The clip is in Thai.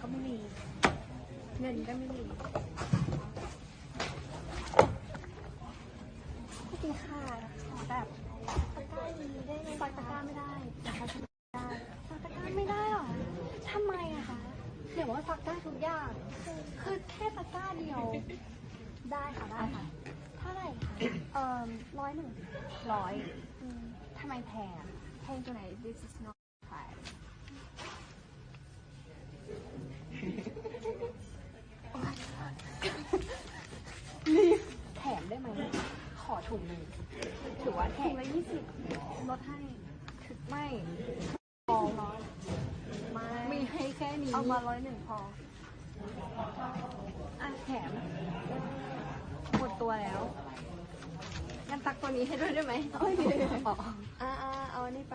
ก็ไม่มี เงินก็ไม่มีไม่กินข้าวขอแบบตะกร้านี้ได้ไหมซอยตะกร้าไม่ได้แต่เขาทำได้ซอยตะกร้าไม่ได้หรอทำไมอะคะเดี๋ยวว่าซักได้ทุกอย่างคือแค่ตะกร้าเดียว ได้ค่ะได้ค่ะเท่าไหร่คะเอ่อร้อยหนึ่งร้อยทำไมแพงแพงตัวไหน this is not price นี่แถมได้ไหม ขอถุงหนึ่งถือว่าแถมละยี่สิบลดให้ถึงไม่พอร้อยไม่มีให้แค่นี้เอามาร้อยหนึ่งพออะแถมหมดตัวแล้วงั้นตักตัวนี้ให้ด้วยได้ไหมโอ้ยอ๋ออ่าอ่าเอาอันนี้ไป